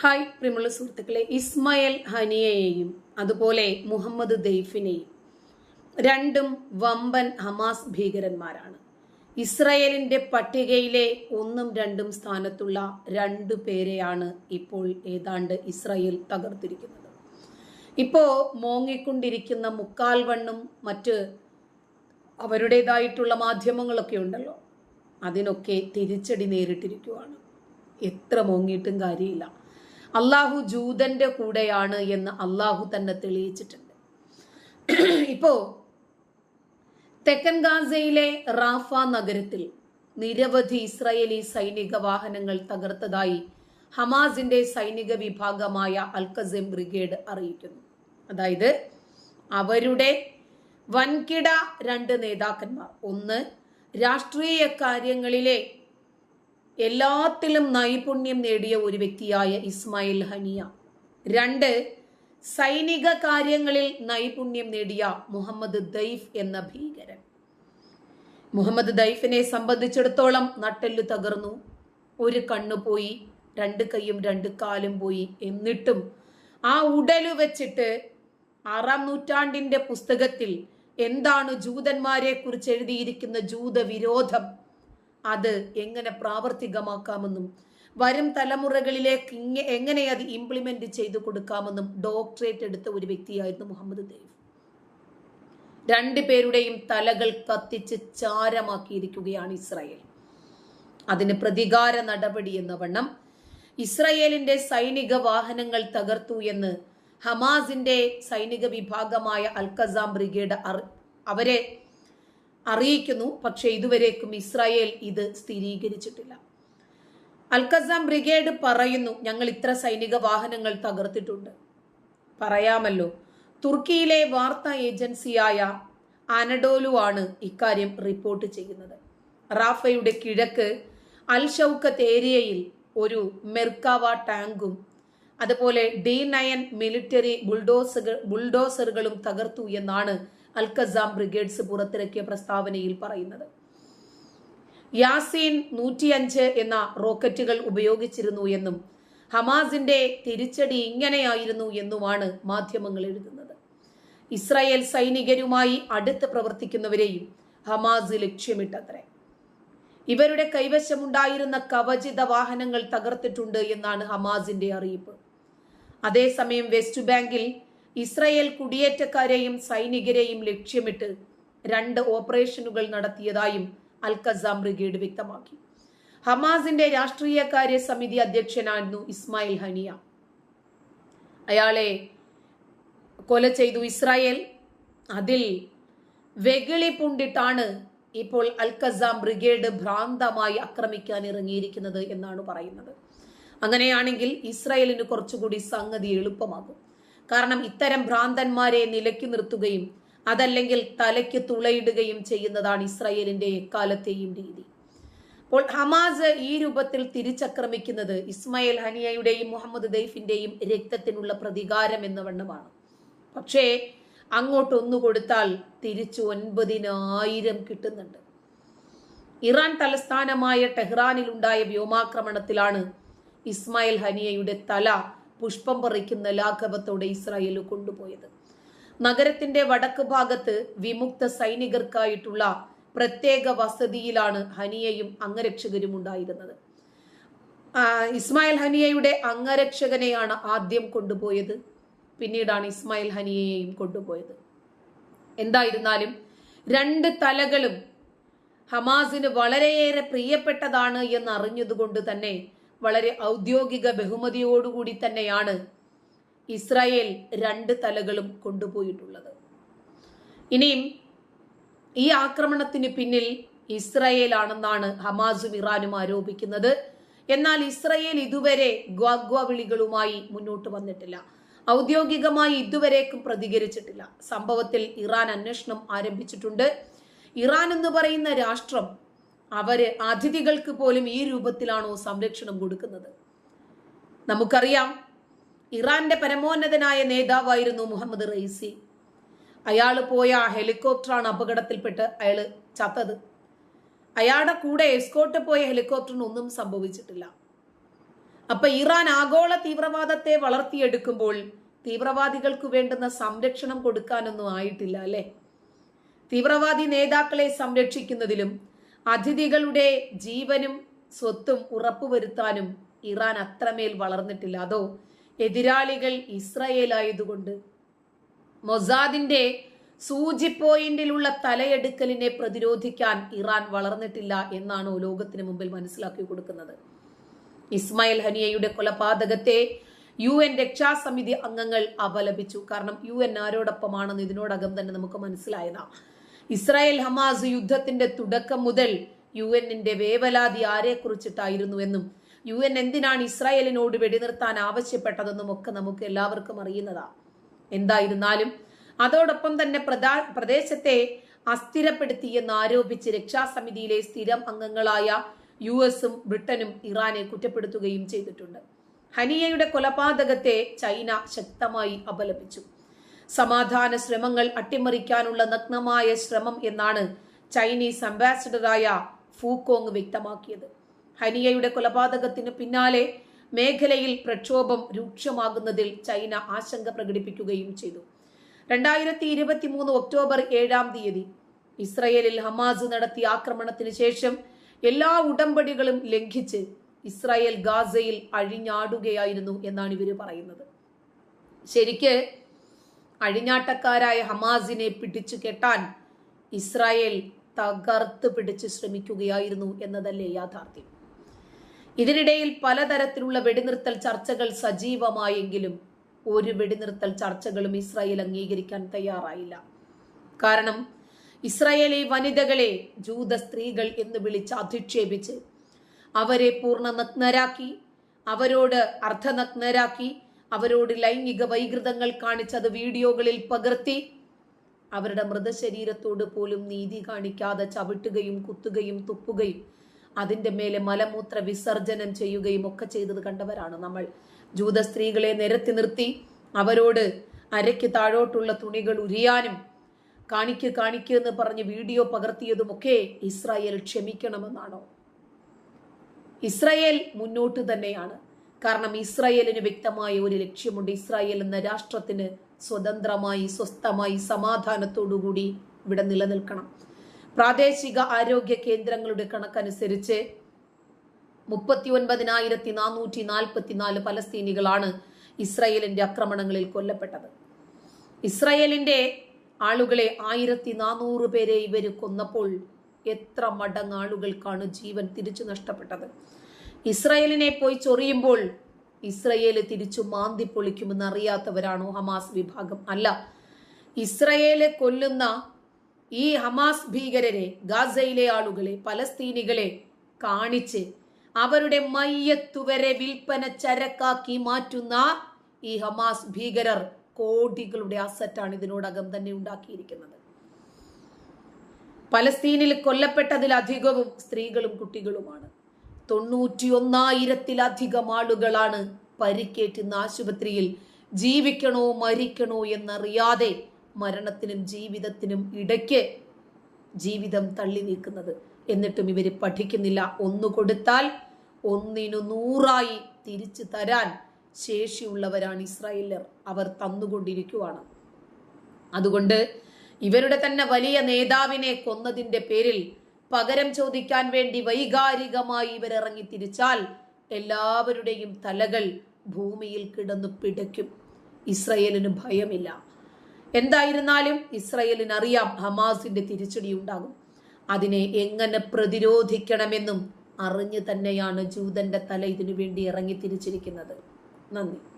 Hi പ്രിയമുള്ള സുഹൃത്തുക്കളെ ഇസ്മയൽ ഹനിയയെയും അതുപോലെ മുഹമ്മദ് ദെയ്ഫിനെയും രണ്ടും വമ്പൻ ഹമാസ് ഭീകരന്മാരാണ്. ഇസ്രയേലിന്റെ പട്ടികയിലെ ഒന്നും രണ്ടും സ്ഥാനത്തുള്ള രണ്ടു പേരെയാണ് ഇപ്പോൾ ഏതാണ്ട് ഇസ്രയേൽ തകർത്തിരിക്കുന്നത്. ഇപ്പോ മോങ്ങിക്കൊണ്ടിരിക്കുന്ന മുക്കാൽ വണ്ണും മറ്റ് അവരുടേതായിട്ടുള്ള മാധ്യമങ്ങളൊക്കെ ഉണ്ടല്ലോ. അതിനൊക്കെ തിരിച്ചടി നേരിട്ടിരിക്കുവാണ്. എത്ര മോങ്ങിയിട്ടും കാര്യമില്ല. അള്ളാഹു ജൂതന്റെ കൂടെയാണ് എന്ന് അള്ളാഹു തന്നെ തെളിയിച്ചിട്ടുണ്ട്. ഇപ്പോ തെക്കൻ ഗാസയിലെ റാഫ നഗരത്തിൽ നിരവധി ഇസ്രയേലി സൈനിക വാഹനങ്ങൾ തകർത്തതായി ഹമാസിന്റെ സൈനിക വിഭാഗമായ അൽക്കസിം ബ്രിഗേഡ് അറിയിക്കുന്നു. അതായത് അവരുടെ വൻകിട രണ്ട് നേതാക്കന്മാർ. ഒന്ന് രാഷ്ട്രീയ കാര്യങ്ങളിലെ എല്ലാത്തിലും നൈപുണ്യം നേടിയ ഒരു വ്യക്തിയായ ഇസ്മായിൽ ഹനിയ. രണ്ട് സൈനിക കാര്യങ്ങളിൽ നൈപുണ്യം നേടിയ മുഹമ്മദ് ദൈഫ് എന്ന ഭീകരൻ. മുഹമ്മദ് ദൈഫിനെ സംബന്ധിച്ചിടത്തോളം നട്ടെല്ല് തകർന്നു. ഒരു കണ്ണു പോയി രണ്ട് കൈയും രണ്ട് കാലും പോയി. എന്നിട്ടും ആ ഉടലു വെച്ചിട്ട് ആറാം നൂറ്റാണ്ടിന്റെ പുസ്തകത്തിൽ എന്താണ് ജൂതന്മാരെ കുറിച്ച് എഴുതിയിരിക്കുന്ന ജൂത വിരോധം അത് എങ്ങനെ പ്രാവർത്തികമാക്കാമെന്നും വരും തലമുറകളിലേക്ക് എങ്ങനെ അത് ഇംപ്ലിമെന്റ് ചെയ്തു കൊടുക്കാമെന്നും ഡോക്ടറേറ്റ് എടുത്ത ഒരു വ്യക്തിയായിരുന്നു മുഹമ്മദ് ദേവ്. രണ്ടു പേരുടെയും തലകൾ കത്തിച്ച് ചാരമാക്കിയിരിക്കുകയാണ് ഇസ്രായേൽ. അതിന് പ്രതികാര നടപടി എന്ന വണ്ണം ഇസ്രയേലിന്റെ സൈനിക വാഹനങ്ങൾ തകർത്തു എന്ന് ഹമാസിന്റെ സൈനിക വിഭാഗമായ അൽ അൽക്കസാം ബ്രിഗേഡ് അവരെ അറിയിക്കുന്നു. പക്ഷേ ഇതുവരേക്കും ഇസ്രായേൽ ഇത് സ്ഥിരീകരിച്ചിട്ടില്ല. അൽഖസാം ബ്രിഗേഡ് പറയുന്നു ഞങ്ങൾ ഇത്ര സൈനിക വാഹനങ്ങൾ തകർത്തിട്ടുണ്ട്. പറയാമല്ലോ തുർക്കിയിലെ വാർത്താ ഏജൻസിയായ അനഡോലു ആണ് ഇക്കാര്യം റിപ്പോർട്ട് ചെയ്യുന്നത്. റാഫയുടെ കിഴക്ക് അൽ ഷൗക്കത്ത് ഏരിയയിൽ ഒരു മെർക്കാവ ടാങ്കും അതുപോലെ ഡി നയൻ മിലിറ്ററി ബുൾഡോസറുകൾ ബുൾഡോസറുകളും തകർത്തു എന്നാണ് അൽക്കസാം ബ്രിഗേഡ്സ് പുറത്തിറക്കിയ പ്രസ്താവനയിൽ പറയുന്നത്. യാസീൻ നൂറ്റിയഞ്ച് എന്ന റോക്കറ്റുകൾ ഉപയോഗിച്ചിരുന്നു എന്നും ഹമാസിന്റെ തിരിച്ചടി ഇങ്ങനെയായിരുന്നു എന്നുമാണ് മാധ്യമങ്ങൾ എഴുതുന്നത്. ഇസ്രായേൽ സൈനികരുമായി അടുത്ത് പ്രവർത്തിക്കുന്നവരെയും ഹമാസ് ലക്ഷ്യമിട്ടത്രേ. ഇവരുടെ കൈവശമുണ്ടായിരുന്ന കവചിത വാഹനങ്ങൾ തകർത്തിട്ടുണ്ട് എന്നാണ് ഹമാസിന്റെ അറിയിപ്പ്. അതേസമയം വെസ്റ്റ് ബാങ്കിൽ ഇസ്രായേൽ കുടിയേറ്റക്കാരെയും സൈനികരെയും ലക്ഷ്യമിട്ട് രണ്ട് ഓപ്പറേഷനുകൾ നടത്തിയതായും അൽ കസാം ബ്രിഗേഡ് വ്യക്തമാക്കി. ഹമാസിന്റെ രാഷ്ട്രീയകാര്യ സമിതി അധ്യക്ഷനായിരുന്നു ഇസ്മായിൽ ഹനിയ. അയാളെ കൊല ചെയ്തു ഇസ്രായേൽ. അതിൽ വെകിളി പൂണ്ടിട്ടാണ് ഇപ്പോൾ അൽ കസാം ബ്രിഗേഡ് ഭ്രാന്തമായി ആക്രമിക്കാൻ ഇറങ്ങിയിരിക്കുന്നത് എന്നാണ് പറയുന്നത്. അങ്ങനെയാണെങ്കിൽ ഇസ്രായേലിന് കുറച്ചുകൂടി സംഗതി എളുപ്പമാകും. കാരണം ഇത്തരം ഭ്രാന്തന്മാരെ നിലയ്ക്ക് നിർത്തുകയും അതല്ലെങ്കിൽ തലയ്ക്ക് തുളയിടുകയും ചെയ്യുന്നതാണ് ഇസ്രയേലിന്റെ എക്കാലത്തെയും രീതി. അപ്പോൾ ഹമാസ് ഈ രൂപത്തിൽ തിരിച്ചക്രമിക്കുന്നത് ഇസ്മായിൽ ഹനിയയുടെയും മുഹമ്മദ് ദൈഫിന്റെയും രക്തത്തിനുള്ള പ്രതികാരം എന്ന വണ്ണമാണ്. പക്ഷേ അങ്ങോട്ട് ഒന്നു കൊടുത്താൽ തിരിച്ചു ഒൻപതിനായിരം കിട്ടുന്നുണ്ട്. ഇറാൻ തലസ്ഥാനമായ ടെഹ്റാനിലുണ്ടായ വ്യോമാക്രമണത്തിലാണ് ഇസ്മായിൽ ഹനിയയുടെ തല പുഷ്പം പറിക്കുന്ന ലാഘവത്തോടെ ഇസ്രായേൽ കൊണ്ടുപോയത്. നഗരത്തിന്റെ വടക്ക് ഭാഗത്ത് വിമുക്ത സൈനികർക്കായിട്ടുള്ള പ്രത്യേക വസതിയിലാണ് ഹനിയയും അംഗരക്ഷകരും ഉണ്ടായിരുന്നത്. ഇസ്മായിൽ ഹനിയയുടെ അംഗരക്ഷകനെയാണ് ആദ്യം കൊണ്ടുപോയത്. പിന്നീടാണ് ഇസ്മായിൽ ഹനിയയെയും കൊണ്ടുപോയത്. എന്തായിരുന്നാലും രണ്ട് തലകളും ഹമാസിന് വളരെയേറെ പ്രിയപ്പെട്ടതാണ് എന്ന് അറിഞ്ഞതുകൊണ്ട് തന്നെ വളരെ ഔദ്യോഗിക ബഹുമതിയോടുകൂടി തന്നെയാണ് ഇസ്രായേൽ രണ്ട് തലകളും കൊണ്ടുപോയിട്ടുള്ളത്. ഇനിയും ഈ ആക്രമണത്തിന് പിന്നിൽ ഇസ്രായേൽ ആണെന്നാണ് ഹമാസും ഇറാനും ആരോപിക്കുന്നത്. എന്നാൽ ഇസ്രായേൽ ഇതുവരെ ഗ്വാഗ്വ വിളികളുമായി മുന്നോട്ട് വന്നിട്ടില്ല. ഔദ്യോഗികമായി ഇതുവരേക്കും പ്രതികരിച്ചിട്ടില്ല. സംഭവത്തിൽ ഇറാൻ അന്വേഷണം ആരംഭിച്ചിട്ടുണ്ട്. ഇറാൻ എന്ന് പറയുന്ന രാഷ്ട്രം അവർ അതിഥികൾക്ക് പോലും ഈ രൂപത്തിലാണോ സംരക്ഷണം കൊടുക്കുന്നത്? നമുക്കറിയാം ഇറാന്റെ പരമോന്നതനായ നേതാവായിരുന്നു മുഹമ്മദ് റൈസി അയാൾ പോയ ഹെലികോപ്റ്ററാണ് അപകടത്തിൽപ്പെട്ട് അയാൾ ചത്തത്. അയാളുടെ കൂടെ എസ്കോട്ട് പോയ ഹെലികോപ്റ്ററിന് ഒന്നും സംഭവിച്ചിട്ടില്ല. അപ്പൊ ഇറാൻ ആഗോള തീവ്രവാദത്തെ വളർത്തിയെടുക്കുമ്പോൾ തീവ്രവാദികൾക്ക് വേണ്ടുന്ന സംരക്ഷണം കൊടുക്കാനൊന്നും ആയിട്ടില്ല അല്ലെ? തീവ്രവാദി നേതാക്കളെ സംരക്ഷിക്കുന്നതിലും അതിഥികളുടെ ജീവനും സ്വത്തും ഉറപ്പുവരുത്താനും ഇറാൻ അത്രമേൽ വളർന്നിട്ടില്ല. അതോ എതിരാളികൾ ഇസ്രയേൽ ആയതുകൊണ്ട് മൊസാദിന്റെ സൂചി പോയിന്റിലുള്ള തലയെടുക്കലിനെ പ്രതിരോധിക്കാൻ ഇറാൻ വളർന്നിട്ടില്ല എന്നാണ് ലോകത്തിന് മുമ്പിൽ മനസ്സിലാക്കി കൊടുക്കുന്നത്? ഇസ്മായിൽ ഹനിയയുടെ കൊലപാതകത്തെ യു എൻ രക്ഷാസമിതി അംഗങ്ങൾ അപലപിച്ചു. കാരണം യു എൻ ആരോടൊപ്പമാണെന്ന് ഇതിനോടകം തന്നെ നമുക്ക് മനസ്സിലായതാ ഇസ്രായേൽ ഹമാസ് യുദ്ധത്തിന്റെ തുടക്കം മുതൽ യു എന്നിന്റെ വേവലാതി ആരെ കുറിച്ചിട്ടായിരുന്നുവെന്നും യു എൻ എന്തിനാണ് ഇസ്രായേലിനോട് വെടിനിർത്താൻ ആവശ്യപ്പെട്ടതെന്നും ഒക്കെ നമുക്ക് എല്ലാവർക്കും അറിയുന്നതാ. എന്തായിരുന്നാലും അതോടൊപ്പം തന്നെ പ്രധാ പ്രദേശത്തെ അസ്ഥിരപ്പെടുത്തിയെന്ന് ആരോപിച്ച് രക്ഷാസമിതിയിലെ സ്ഥിരം അംഗങ്ങളായ യു എസും ബ്രിട്ടനും ഇറാനെ കുറ്റപ്പെടുത്തുകയും ചെയ്തിട്ടുണ്ട്. ഹനിയയുടെ കൊലപാതകത്തെ ചൈന ശക്തമായി അപലപിച്ചു. സമാധാന ശ്രമങ്ങൾ അട്ടിമറിക്കാനുള്ള നഗ്നമായ ശ്രമം എന്നാണ് ചൈനീസ് അംബാസിഡറായ ഫൂക്കോങ് വ്യക്തമാക്കിയത്. ഹനിയയുടെ കൊലപാതകത്തിന് പിന്നാലെ മേഖലയിൽ പ്രക്ഷോഭം രൂക്ഷമാകുന്നതിൽ ചൈന ആശങ്ക പ്രകടിപ്പിക്കുകയും ചെയ്തു. രണ്ടായിരത്തി ഇരുപത്തി മൂന്ന് ഒക്ടോബർ ഏഴാം തീയതി ഇസ്രയേലിൽ ഹമാസ് നടത്തിയ ആക്രമണത്തിന് ശേഷം എല്ലാ ഉടമ്പടികളും ലംഘിച്ച് ഇസ്രായേൽ ഗാസയിൽ അഴിഞ്ഞാടുകയായിരുന്നു എന്നാണ് ഇവർ പറയുന്നത്. ശരിക്ക് അഴിഞ്ഞാട്ടക്കാരായ ഹമാസിനെ പിടിച്ചു കെട്ടാൻ ഇസ്രായേൽ തകർത്ത് പിടിച്ച് ശ്രമിക്കുകയായിരുന്നു എന്നതല്ലേ യാഥാർത്ഥ്യം. ഇതിനിടയിൽ പലതരത്തിലുള്ള വെടിനിർത്തൽ ചർച്ചകൾ സജീവമായെങ്കിലും ഒരു വെടിനിർത്തൽ ചർച്ചകളും ഇസ്രായേൽ അംഗീകരിക്കാൻ തയ്യാറായില്ല. കാരണം ഇസ്രായേലി വനിതകളെ ജൂത സ്ത്രീകൾ എന്ന് വിളിച്ച് അധിക്ഷേപിച്ച് അവരെ പൂർണ നഗ്നരാക്കി അവരോട് അർദ്ധനഗ്നരാക്കി അവരോട് ലൈംഗിക വൈകൃതങ്ങൾ കാണിച്ചത് വീഡിയോകളിൽ പകർത്തി. അവരുടെ മൃതശരീരത്തോട് പോലും നീതി കാണിക്കാതെ ചവിട്ടുകയും കുത്തുകയും തുപ്പുകയും അതിന്റെ മേലെ മലമൂത്ര വിസർജനം ചെയ്യുകയും ഒക്കെ ചെയ്തത് കണ്ടവരാണ് നമ്മൾ. ജൂത സ്ത്രീകളെ നിരത്തി നിർത്തി. അവരോട് അരയ്ക്ക് താഴോട്ടുള്ള തുണികൾ ഉരിയാനും കാണിക്ക് കാണിക്ക് എന്ന് പറഞ്ഞ് വീഡിയോ പകർത്തിയതുമൊക്കെ ഇസ്രായേൽ ക്ഷമിക്കണമെന്നാണോ? ഇസ്രായേൽ മുന്നോട്ട് തന്നെയാണ്. കാരണം ഇസ്രായേലിന് വ്യക്തമായ ഒരു ലക്ഷ്യമുണ്ട്. ഇസ്രായേൽ എന്ന രാഷ്ട്രത്തിന് സ്വതന്ത്രമായി സ്വസ്ഥമായി സമാധാനത്തോടുകൂടി ഇവിടെ നിലനിൽക്കണം. പ്രാദേശിക ആരോഗ്യ കേന്ദ്രങ്ങളുടെ കണക്കനുസരിച്ച് മുപ്പത്തി ഒൻപതിനായിരത്തി നാനൂറ്റി നാൽപ്പത്തിനാല് പലസ്തീനികളാണ് ഇസ്രായേലിന്റെ ആക്രമണങ്ങളിൽ കൊല്ലപ്പെട്ടത്. ഇസ്രായേലിന്റെ ആളുകളെ ആയിരത്തി നാനൂറ് പേരെ ഇവർ കൊന്നപ്പോൾ എത്ര മടങ്ങ് ആളുകൾക്കാണ് ജീവൻ തിരിച്ചു നഷ്ടപ്പെട്ടത്? ഇസ്രായേലിനെ പോയി ചൊറിയുമ്പോൾ ഇസ്രയേൽ തിരിച്ചു മാന്തി പൊളിക്കുമെന്ന് അറിയാത്തവരാണോ ഹമാസ് വിഭാഗം? അല്ല. ഇസ്രയേൽ കൊല്ലുന്ന ഈ ഹമാസ് ഭീകരരെ ഗാസയിലെ ആളുകളെ പലസ്തീനികളെ കാണിച്ച് അവരുടെ മയ്യത്തുവരെ വിൽപ്പന ചരക്കാക്കി മാറ്റുന്ന ഈ ഹമാസ് ഭീകരർ കോടികളുടെ അസറ്റാണ് ഇതിനോടകം തന്നെ ഉണ്ടാക്കിയിരിക്കുന്നത്. പലസ്തീനിൽ കൊല്ലപ്പെട്ടതിലധികവും സ്ത്രീകളും കുട്ടികളുമാണ്. തൊണ്ണൂറ്റിയൊന്നായിരത്തിലധികം ആളുകളാണ് പരിക്കേറ്റുന്ന ആശുപത്രിയിൽ. ജീവിക്കണോ മരിക്കണോ എന്നറിയാതെ മരണത്തിനും ജീവിതത്തിനും ഇടയ്ക്ക് ജീവിതം തള്ളി നീക്കുന്നത്. എന്നിട്ടും ഇവർ പഠിക്കുന്നില്ല. ഒന്ന് കൊടുത്താൽ ഒന്നിനു നൂറായി തിരിച്ചു തരാൻ ശേഷിയുള്ളവരാണ് ഇസ്രായേലർ അവർ തന്നുകൊണ്ടിരിക്കുവാണ്. അതുകൊണ്ട് ഇവരുടെ തന്നെ വലിയ നേതാവിനെ കൊന്നതിന്റെ പേരിൽ പകരം ചോദിക്കാൻ വേണ്ടി വൈകാരികമായി ഇവരിറങ്ങി തിരിച്ചാൽ എല്ലാവരുടെയും തലകൾ ഭൂമിയിൽ കിടന്നു പിടയ്ക്കും. ഇസ്രയേലിന് ഭയമില്ല. എന്തായിരുന്നാലും ഇസ്രയേലിന് അറിയാം ഹമാസിന്റെ തിരിച്ചടി ഉണ്ടാകും. അതിനെ എങ്ങനെ പ്രതിരോധിക്കണമെന്നും അറിഞ്ഞു തന്നെയാണ് ജൂതന്റെ തല ഇതിനു വേണ്ടി ഇറങ്ങി തിരിച്ചിരിക്കുന്നത്. നന്ദി.